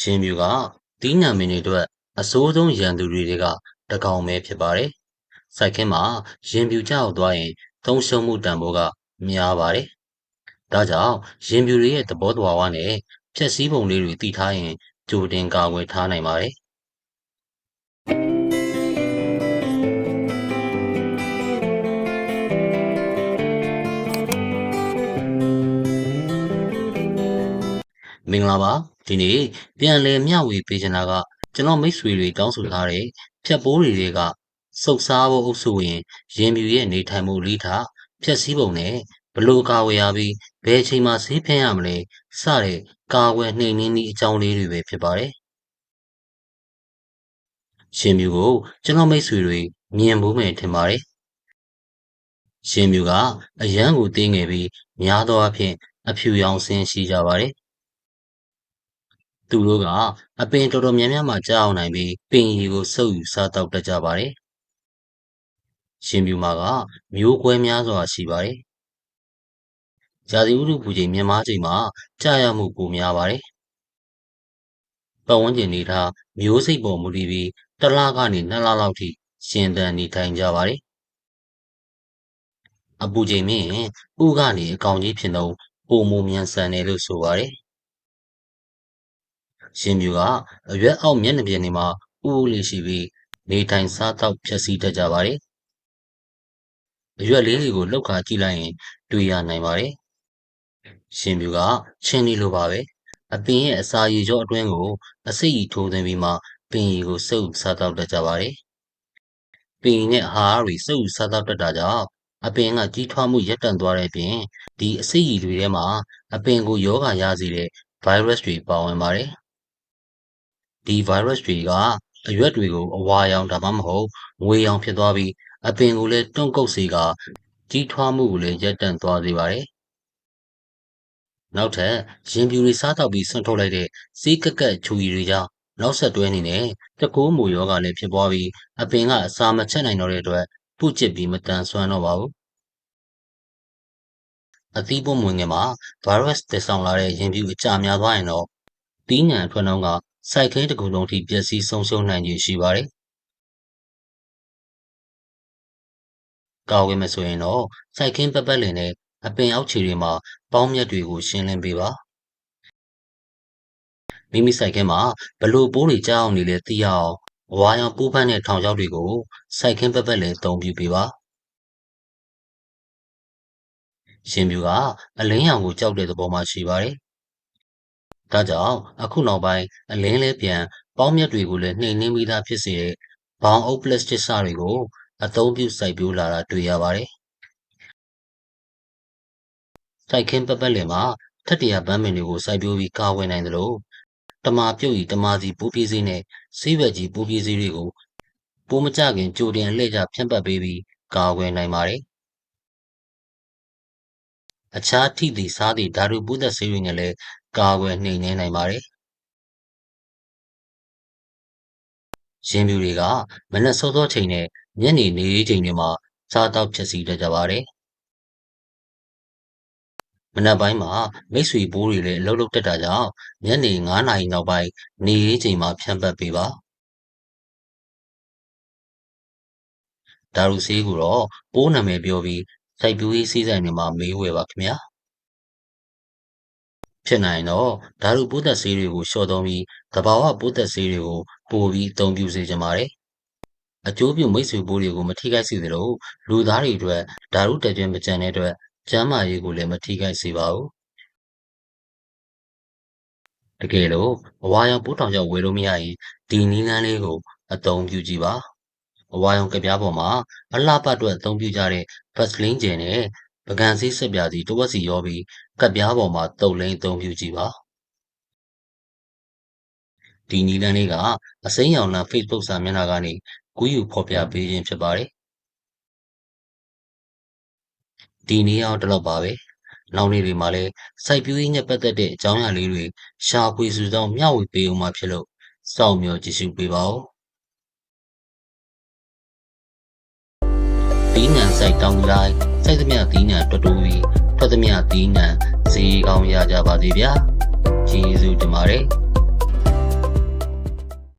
ရှင်မြူကတီးနှံမင်းတွေအတွက်အဆိုးဆုံးရန်သူတွေတွေကတကောင်ပဲဖြစ်ပါတယ်။စိုက်ခင်းမှာရင်ပြူကြောက်သွားရင်သုံးရှုံးမှုတန်ဖိုးကများပါတယ်။ဒါကြောင့်ရင်ပြူတွေရဲ့သဘောတဘာဝနဲ့ဖြက်စည်းပုံလေးတွေတည်ထားရင်ကြိုတင်ကာကွယ်ထားနိုင်ပါတယ်။မင်္ဂလာပါ ဒီနေ့ပြန်လည်မျှဝေပေးချင်တာကကျွန်တော်မိတ်ဆွေတွေတောင်းဆိုထားတဲ့ဖြတ်ပိုးတွေတွေကစုပ်စားဖို့အုပ်စုဝင်ရင်မြူရဲ့နေထိုင်မှုလိထားဖြတ်စည်းပုံနဲ့ဘလို့ကာဝယ်ရပြီးဘယ်အချိန်မှဆေးဖျန်းရမလဲစတဲ့ကာဝယ်နှိမ်နင်းသည့်အကြောင်းလေးတွေပဲဖြစ်ပါတယ်ရှင်မြူကိုကျွန်တော်မိတ်ဆွေတွေမြင်မှုမဲ့ထင်ပါတယ်ရှင်မြူကအရန်ကိုတင်းငယ်ပြီးများသောအားဖြင့်အဖြူရောင်ဆင်းရှိကြပါတယ် သူတို့ကအပင်တော်တော်များများမှာကြားအောင်နိုင်ပြီးပင်ရည်ကိုစုပ်ယူစားတောက်တတ်ကြပါတယ်။ရှင်ပြူမာကမျိုးကွဲများစွာရှိပါတယ်။ဇာတိဥတုပူချိန်မြန်မာချိန်မှာကြာရမှုပိုများပါတယ်။ပတ်ဝန်းကျင်နေထားမျိုးစိတ်ပေါ်မူတည်ပြီးတစ်လကနေနှစ်လလောက်ထိရှင်သန်နေထိုင်ကြပါတယ်။အပူချိန်မြင့်ဥကနေအကောင်ကြီးဖြစ်တော့ပုံမူမြန်ဆန်တယ်လို့ဆိုပါတယ်။ ရှင်မြူကအရွက်အောက်မျက်နှာပြင်တွေမှာဥဥလေးရှိပြီးနေထိုင်စားသောက်ဖြည့်ဆည်းတတ်ကြပါတယ်။အရွက်လေးတွေကိုလှုပ်ခါကြည့်လိုက်ရင်တွေ့ရနိုင်ပါတယ်။ရှင်မြူကချင်းဒီလိုပါပဲ။အပင်ရဲ့အစာရည်ကြောအတွင်းကိုအစိတ်ရီထိုးသွင်းပြီးမှပင်ရည်ကိုစုပ်စားသောက်တတ်ကြပါတယ်။ပင်နဲ့အာဟာရတွေစုပ်စားသောက်တတ်တာကြောင့်အပင်ကကြီးထွားမှုရပ်တန့်သွားတဲ့ပြင်ဒီအစိတ်ရည်တွေထဲမှာအပင်ကိုယောဂရစေတဲ့ virus တွေပါဝင်ပါတယ်။ ဒီ virus တွေကအရွက်တွေကိုအဝါရောင်ဒါမှမဟုတ်ငွေရောင်ဖြစ်သွားပြီးအပင်ကိုလည်းတွန့်ကုတ်စေကာကြီးထွားမှုကိုလည်းရပ်တန့်သွားစေပါတယ်။နောက်ထပ်ရင်ပြူတွေစားတော့ပြီးဆွန့်ထုတ်လိုက်တဲ့စီးကက်ကက်ချူရီတွေကြောင့်နောက်ဆက်တွဲအနေနဲ့တကိုးမူယောဂလည်းဖြစ်ပွားပြီးအပင်ကအစာမချက်နိုင်တော့တဲ့အတွက်ပုကျစ်ပြီးမတန်ဆွမ်းတော့ပါဘူး။အသီးပွင့်ဝင်ငယ်မှာ virus တည်ဆောင်လာတဲ့ရင်ပြူအကြများသွားရင်တော့တီးငံအထွက်နှုန်းက စိုက်ခင်းတစ်ခုလုံးထိပျက်စီးဆုံးရှုံးနိုင်ခြေရှိပါတယ်။ကာဝယ်မယ်ဆိုရင်တော့စိုက်ခင်းပတ်ပတ်လည်နဲ့အပင်အောက်ခြေတွေမှာပေါင်းမြတ်တွေကို ရှင်းလင်းပေးပါ။မိမိစိုက်ခင်းမှာဘလို့ပိုးတွေကြားအောင်နေလဲသိရအောင်အဝါရောင်ပိုးဖန်းတဲ့ထောင်ချောက်တွေကိုစိုက်ခင်းပတ်ပတ်လည်အသုံးပြုပေးပါ။ရှင်ပြူကအလင်းရောင်ကိုကြောက်တဲ့သဘောမှရှိပါတယ်။ ဒါကြောင့်အခုနောက်ပိုင်းအလင်းလဲပြန်ပေါင်းမြတ်တွေကိုလည်းနှိမ်နင်းပြီးသားဖြစ်စေတဲ့ဘောင်အုပ်ပလတ်စတစ်စတွေကိုအသုံးပြုစိုက်ပျိုးလာတာတွေ့ရပါတယ်။စိုက်ခင်းပတ်ပတ်လည်မှာထက်တရာပန်းပင်တွေကိုစိုက်ပျိုးပြီးကာဝယ်နိုင်သလိုတမာပြုတ်ဤတမာစီပူးပြေးစေးနဲ့ဆေးရွက်ကြီးပူးပြေးစေးတွေကိုပိုးမကြခင်ကြိုတင်လှည့်ကြဖြန့်ပတ်ပေးပြီးကာဝယ်နိုင်ပါတယ်။အခြားထိသည်စားသည့်ဓာတုပိုးသက်ဆေးတွေနဲ့လည်း ကာကွယ်နှိမ်နင်းနိုင်ပါတယ်။ရင်ပြူတွေကမနက်စောစောချိန်နဲ့ညနေနေရေးချိန်တွေမှာစားတောက်ဖြစ်စီတတ်ကြပါတယ်။မနက်ပိုင်းမှာမိတ်ဆွေပိုးတွေလည်းအလုပ်လုပ်တတ်တာကြောင့်ညနေ9နာရီနောက်ပိုင်းနေရေးချိန်မှာဖြန့်ပတ်ပေးပါ။ဒါရုဆေးကိုတော့ပိုးနာမည်ပြောပြီးစိုက်ပျိုးရေးစီးဆိုင်တွေမှာမေးဝယ်ပါခင်ဗျာ။ ဖြစ်နိုင်တော့ဓာတုပိုးသက်ဆေးတွေကိုလျှော့သုံးပြီးသဘာဝပိုးသက်ဆေးတွေကိုပိုပြီးအသုံးပြုစေချင်ပါတယ်။အကျိုးပြုမိတ်ဆွေပိုးတွေကိုမထိခိုက်စေသလိုလူသားတွေအတွက်ဓာတုတကြွမကြံတဲ့အတွက်ကျန်းမာရေးကိုလည်းမထိခိုက်စေပါဘူး။တကယ်လို့အဝါရောင်ပိုးထောင်ချောက်ဝယ်လို့မရရင်ဒီနည်းလမ်းလေးကိုအသုံးပြုကြည့်ပါ။အဝါရောင်ကပြားပေါ်မှာအလှပအတွက်အသုံးပြုကြတဲ့ဗက်စလင်းဂျယ်နဲ့ ပကံဆေးဆက်ပြာစီတစ်ဝက်စီရောပြီးကပ်ပြားပေါ်မှာတုပ်လိမ်းအသုံးပြုကြည့်ပါဒီနည်းလမ်းလေးကအစိမ်းရောင်လမ်း Facebook စာမျက်နှာကနေကူးယူဖော်ပြပေးခြင်းဖြစ်ပါတယ်ဒီနည်းအောင်တလောက်ပါပဲနောက်နေ့တွေမှာလည်းစိုက်ပျိုးရေးနဲ့ပတ်သက်တဲ့အကြောင်းအရာလေးတွေရှာဖွေစုဆောင်းမျှဝေပေးအောင်မှာဖြစ်လို့စောင့်မျှော်ကြည့်ရှုပေးပါဦးဒီနံစိုက်တောင်းလိုက်စိုက် သမျှဒီနံတော်တူပြီးထွက်သမျှဒီနံဈေးကောင်းရကြပါစေဗျာကျေးဇူးတင်ပါတယ်